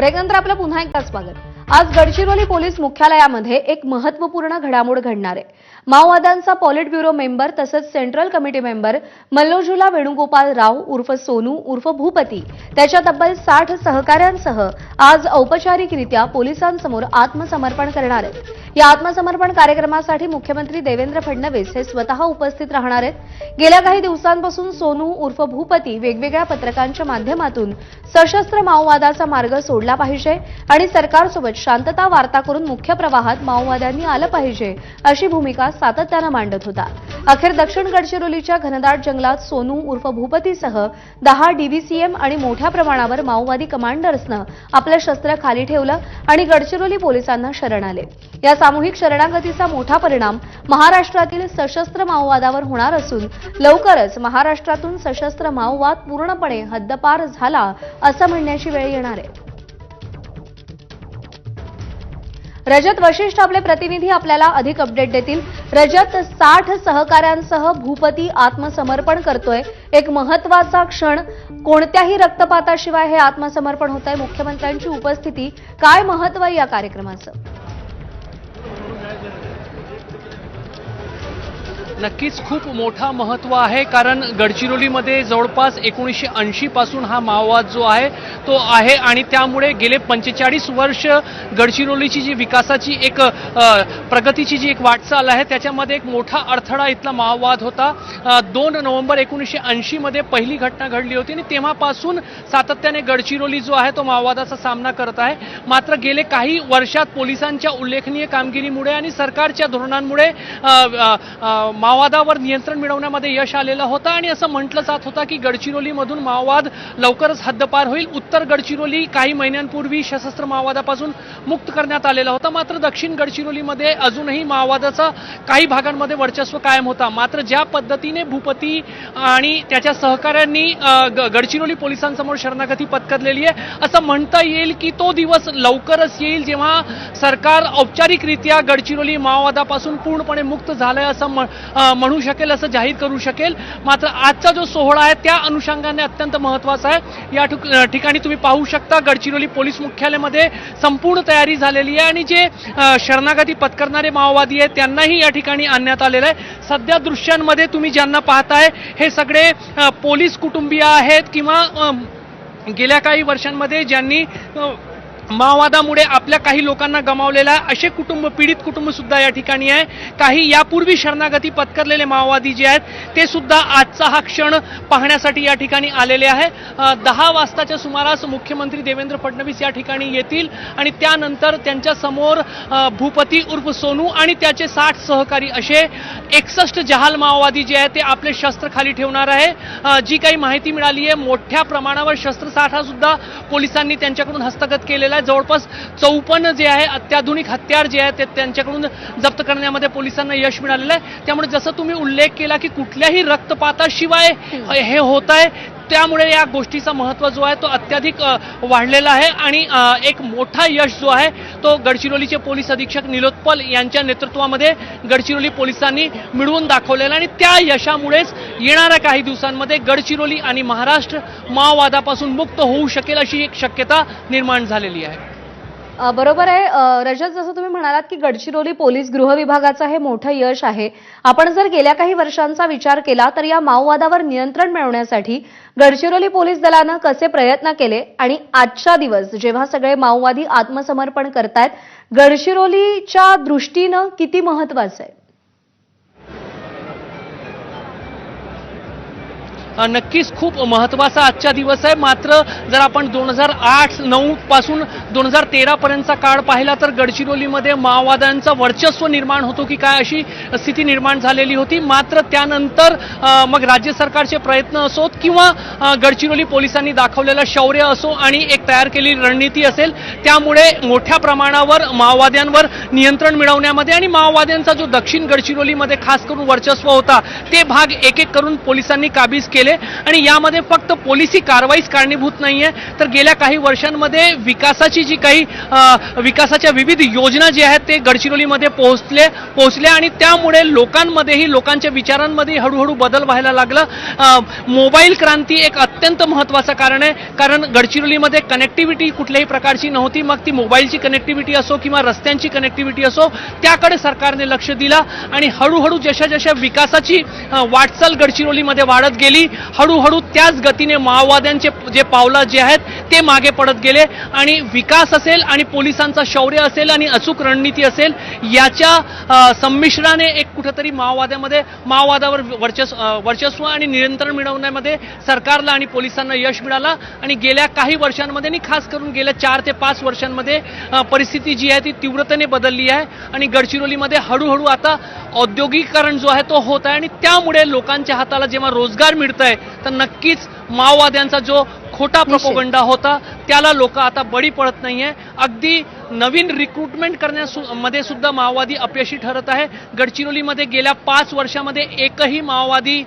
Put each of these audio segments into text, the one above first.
ब्रेकनंतर आपलं पुन्हा एकदा स्वागत. आज गडचिरोली पोलीस मुख्यालयामध्ये एक महत्त्वपूर्ण घडामोड घडणार आहे. माओवाद्यांचा पॉलिट ब्युरो मेंबर तसंच central committee member Mallojula Venugopal Rao उर्फ सोनू उर्फ भूपती त्याच्या तब्बल साठ सहकाऱ्यांसह आज औपचारिकरित्या पोलिसांसमोर आत्मसमर्पण करणार आहेत. या आत्मसमर्पण कार्यक्रमासाठी मुख्यमंत्री देवेंद्र फडणवीस हे स्वतः उपस्थित राहणार आहेत. गेल्या काही दिवसांपासून सोनू उर्फ भूपती वेगवेगळ्या पत्रकांच्या माध्यमातून सशस्त्र माओवादाचा मार्ग सोडला पाहिजे आणि सरकारसोबत शांतता वार्ता करून मुख्य प्रवाहात माओवाद्यांनी आलं पाहिजे अशी भूमिका सातत्यानं मांडत होता. अखेर दक्षिण गडचिरोलीच्या घनदाट जंगलात सोनू उर्फ भूपतीसह दहा डीव्हीसीएम आणि मोठ्या प्रमाणावर माओवादी कमांडर्सनं आपलं शस्त्र खाली ठेवलं आणि गडचिरोली पोलिसांना शरण आले. या सामूहिक शरणागतीचा मोठा परिणाम महाराष्ट्रातील सशस्त्र माओवादावर होणार असून लवकरच महाराष्ट्रातून सशस्त्र माओवाद पूर्णपणे हद्दपार झाला असं म्हणण्याची वेळ येणार आहे. रजत वशिष्ठ आपले प्रतिनिधी आपल्याला अधिक अपडेट देतील. रजत साठ सहकाऱ्यांसह भूपती आत्मसमर्पण करतोय. एक महत्त्वाचा क्षण. कोणत्याही रक्तपाताशिवाय हे आत्मसमर्पण होत आहे मुख्यमंत्र्यांची उपस्थिती. काय महत्त्व आहे या कार्यक्रमाचं? नक्कीच खूप मोठा महत्त्व आहे कारण गडचिरोलीमध्ये जवळपास एकोणीसशे ऐंशीपासून हा माओवाद जो आहे तो आहे. आणि त्यामुळे गेले पंचेचाळीस वर्ष गडचिरोलीची जी विकासाची एक प्रगतीची जी एक वाटचाल आहे त्याच्यामध्ये एक मोठा अडथळा इथला माओवाद होता. दोन नोव्हेंबर एकोणीसशे ऐंशीमध्ये पहिली घटना घडली होती आणि तेव्हापासून सातत्याने गडचिरोली जो आहे तो माओवादाचा सामना करत आहे. मात्र गेले काही वर्षात पोलिसांच्या उल्लेखनीय कामगिरीमुळे आणि सरकारच्या धोरणांमुळे माओवादावर नियंत्रण मिळवण्यामध्ये यश आलेलं होतं आणि असं म्हटलं जात होतं की गडचिरोलीमधून माओवाद लवकरच हद्दपार होईल. उत्तर गडचिरोली काही महिन्यांपूर्वी सशस्त्र माओवादापासून मुक्त करण्यात आलेला होता. मात्र दक्षिण गडचिरोलीमध्ये अजूनही माओवादाचं काही भागांमध्ये वर्चस्व कायम होता. मात्र ज्या पद्धतीने भूपती आणि त्याच्या सहकाऱ्यांनी ग- गडचिरोली पोलिसांसमोर शरणागती पत्करलेली आहे असं म्हणता येईल की तो दिवस लवकरच येईल जेव्हा सरकार औपचारिकरित्या गडचिरोली माओवादापासून पूर्णपणे मुक्त झालंय असं म- म्हणू शकेल असं जाहीर करू शकेल. मात्र आजचा जो सोहळा आहे त्या अनुषंगाने अत्यंत महत्त्वाचा आहे. या ठिक- ठिकाणी तुम्ही पाहू शकता गडचिरोली पोलीस मुख्यालयामध्ये संपूर्ण तयारी झालेली आहे आणि जे शरणागती पत्करणारे माओवादी आहेत त्यांनाही या ठिकाणी आणण्यात आलेलं आहे. सध्या दृश्यांमध्ये तुम्ही ज्यांना पाहताय हे सगळे पोलीस कुटुंबीय आहेत किंवा गेल्या काही वर्षांमध्ये ज्यांनी माओवादामुळे आपल्या काही लोकांना गमावलेला आहे. असे कुटुंब पीडित कुटुंब सुद्धा या ठिकाणी आहे. काही यापूर्वी शरणागती पत्करलेले माओवादी जे आहेत ते सुद्धा आजचा हा क्षण पाहण्यासाठी या ठिकाणी आलेले आहे. दहा वाजताच्या सुमारास मुख्यमंत्री देवेंद्र फडणवीस या ठिकाणी येतील आणि त्यानंतर त्यांच्यासमोर भूपती उर्फ सोनू आणि त्याचे साठ सहकारी असे एकसष्ट जहाल माओवादी जे आहेत ते आपले शस्त्र खाली ठेवणार आहे. जी काही माहिती मिळाली आहे मोठ्या प्रमाणावर शस्त्रसाठा सुद्धा पोलिसांनी त्यांच्याकडून हस्तगत केलेला आहे. जवळपास चौपन्न जे आहे अत्याधुनिक हत्यार जे आहे ते त्यांच्याकडून जप्त करण्यामध्ये पोलिसांना यश मिळालेलं आहे. त्यामुळे जसं तुम्ही उल्लेख केला की कुठल्याही रक्तपाताशिवाय हे होत आहे त्यामुळे या गोष्टीचा महत्त्व जो आहे तो अत्याधिक वाढलेला आहे आणि एक मोठा यश जो आहे तो गडचिरोलीचे पोलीस अधीक्षक निलोत्पल यांच्या नेतृत्वामध्ये गडचिरोली पोलिसांनी मिळवून दाखवलेला आणि त्या यशामुळेच येणाऱ्या काही दिवसांमध्ये गडचिरोली आणि महाराष्ट्र माओवादापासून मुक्त होऊ शकेल अशी एक शक्यता निर्माण झालेली आहे. बरोबर आहे. रजत जसं तुम्ही म्हणालात की गडचिरोली पोलीस गृह विभागाचं हे मोठं यश आहे. आपण जर गेल्या काही वर्षांचा विचार केला तर या माओवादावर नियंत्रण मिळवण्यासाठी गडचिरोली पोलीस दलानं कसे प्रयत्न केले आणि आजचा दिवस जेव्हा सगळे माओवादी आत्मसमर्पण करतायत गडचिरोलीच्या दृष्टीनं किती महत्वाचं आहे? नक्कीच खूप महत्त्वाचा आजचा दिवस आहे. मात्र जर आपण दोन हजार आठ नऊ पासून दोन हजार तेरापर्यंतचा काळ पाहिला तर गडचिरोलीमध्ये माओवाद्यांचं वर्चस्व निर्माण होतो की काय अशी स्थिती निर्माण झालेली होती. मात्र त्यानंतर मग राज्य सरकारचे प्रयत्न असोत किंवा गडचिरोली पोलिसांनी दाखवलेलं शौर्य असो आणि एक तयार केलेली रणनीती असेल त्यामुळे मोठ्या प्रमाणावर माओवाद्यांवर नियंत्रण मिळवण्यामध्ये आणि माओवाद्यांचा जो दक्षिण गडचिरोलीमध्ये खास करून वर्चस्व होता ते भाग एक एक करून पोलिसांनी काबीज केले. गेले आणि यामध्ये फक्त पोलिसी कारवाईच कारणीभूत नाही आहे तर गेल्या काही वर्षांमध्ये विकासाची जी काही विकासाच्या विविध योजना जी आहेत ते गडचिरोलीमध्ये पोहोचले पोहोचल्या आणि त्यामुळे लोकांमध्येही लोकांच्या विचारांमध्ये हळूहळू बदल व्हायला लागला. मोबाईल क्रांती एक अत्यंत महत्वाचं कारण आहे. कारण गडचिरोलीमध्ये कनेक्टिव्हिटी कुठल्याही प्रकारची नव्हती. मग ती मोबाईलची कनेक्टिव्हिटी असो किंवा रस्त्यांची कनेक्टिव्हिटी असो त्याकडे सरकारने लक्ष दिला आणि हळूहळू जशा जशा विकासाची वाटचाल गडचिरोलीमध्ये वाढत गेली. हळूहळू त्याच गतीने माओवाद्यांचे जे पावलं जे आहेत ते मागे पडत गेले. आणि विकास असेल आणि पोलिसांचा शौर्य असेल आणि अचूक रणनीती असेल याच्या संमिश्राने एक कुठंतरी माओवाद्यामध्ये माओवादावर वर्चस्व वर्चस्व आणि नियंत्रण मिळवण्यामध्ये सरकारला आणि पोलिसांना यश मिळालं. आणि गेल्या काही वर्षांमध्ये आणि खास करून गेल्या चार ते पाच वर्षांमध्ये परिस्थिती जी आहे ती तीव्रतेने बदलली आहे. आणि गडचिरोलीमध्ये हळूहळू आता औद्योगिकरण जो आहे तो होत आहे आणि त्या त्यामुळे लोकांच्या हाताला जेव्हा रोजगार मिळत आहे तर नक्कीच माओवाद्यांचा जो खोटा. प्रपोगंडा होता त्याला लोक आता बळी पडत नाहीये अगदी नवीन रिक्रुटमेंट करण्यामध्ये सुद्धा माओवादी अपयशी ठरत आहे गडचिरोलीमध्ये गेल्या पाच वर्षामध्ये एकही माओवादी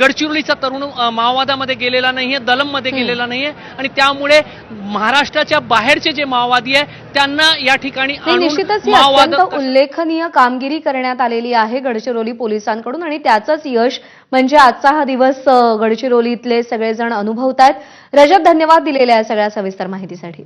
गडचिरोलीचा तरुण माओवादामध्ये गेलेला नाहीये दलममध्ये हम्म. गेलेला नाहीये. आणि त्यामुळे महाराष्ट्राच्या बाहेरचे जे माओवादी आहे त्यांना या ठिकाणी नाही, निश्चितच उल्लेखनीय कामगिरी करण्यात आलेली आहे गडचिरोली पोलिसांकडून. आणि त्याचंच यश म्हणजे आजचा हा दिवस गडचिरोलीतले सगळेजण अनुभवतायत. रजत धन्यवाद दिलेल्या या सगळ्या सविस्तर माहितीसाठी.